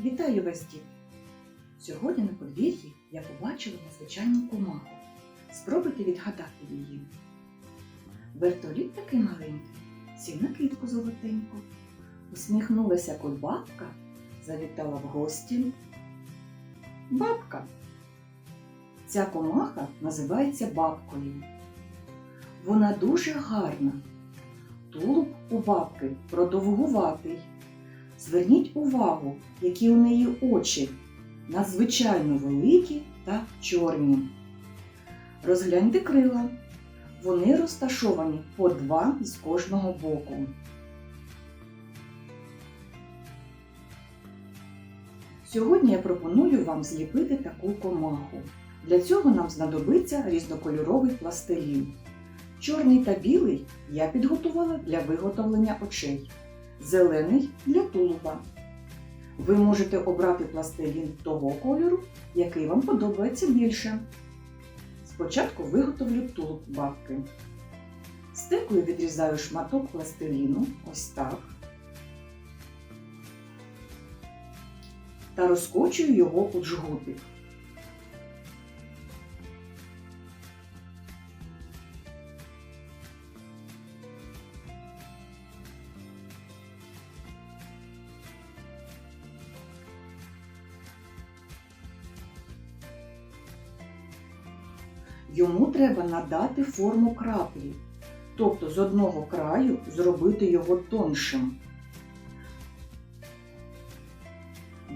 Вітаю вас, діти! Сьогодні на подвір'ї я побачила незвичайну комаху. Спробуйте відгадати її. Вертоліт такий маленький, сів на квітку золотеньку. Усміхнулася кульбабка, завітала в гості. Бабка. Ця комаха називається бабкою. Вона дуже гарна. Тулуб у бабки продовгуватий. Зверніть увагу, які у неї очі надзвичайно великі та чорні. Розгляньте крила. Вони розташовані по два з кожного боку. Сьогодні я пропоную вам зліпити таку комаху. Для цього нам знадобиться різнокольоровий пластилін. Чорний та білий я підготувала для виготовлення очей зелений для тулуба. Ви можете обрати пластилін того кольору, який вам подобається більше. Спочатку виготовлю тулуб бабки. Стекою відрізаю шматок пластиліну, ось так. Та розкочую його у джгутик. Йому треба надати форму краплі, тобто з одного краю зробити його тоншим.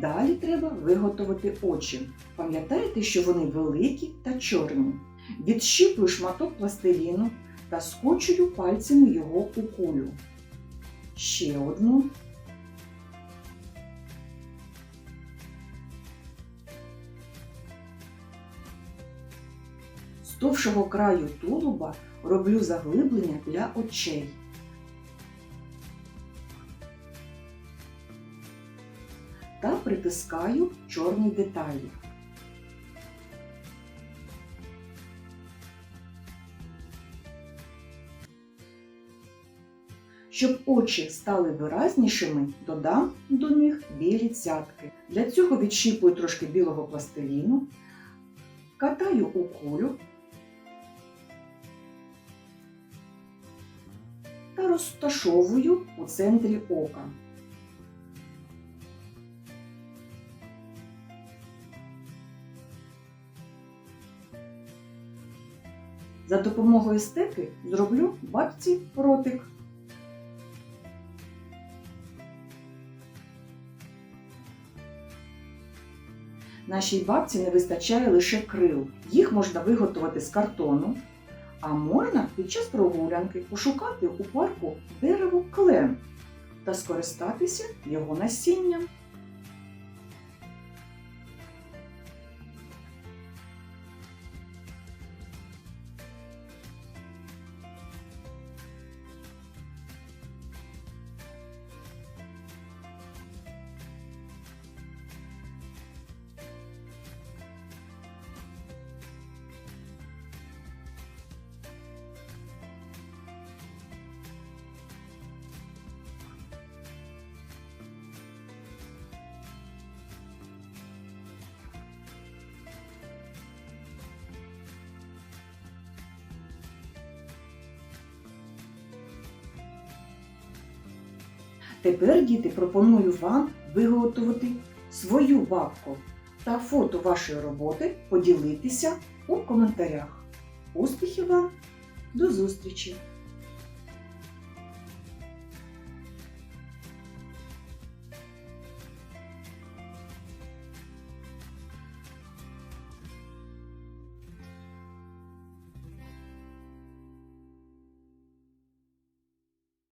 Далі треба виготовити очі. Пам'ятаєте, що вони великі та чорні. Відщіплю шматок пластиліну та скочую пальцями його у кулю. Ще одну. З товшого краю тулуба роблю заглиблення для очей. Та притискаю чорні деталі. Щоб очі стали виразнішими, додам до них білі цятки. Для цього відщіпую трошки білого пластиліну, катаю у кулю та розташовую у центрі ока. За допомогою стеки зроблю бабці ротик. Нашій бабці не вистачає лише крил. Їх можна виготовити з картону, а можна під час прогулянки пошукати у парку дерево клен та скористатися його насінням. Тепер, діти, пропоную вам виготовити свою бабку та фото вашої роботи поділитися у коментарях. Успіхів вам! До зустрічі!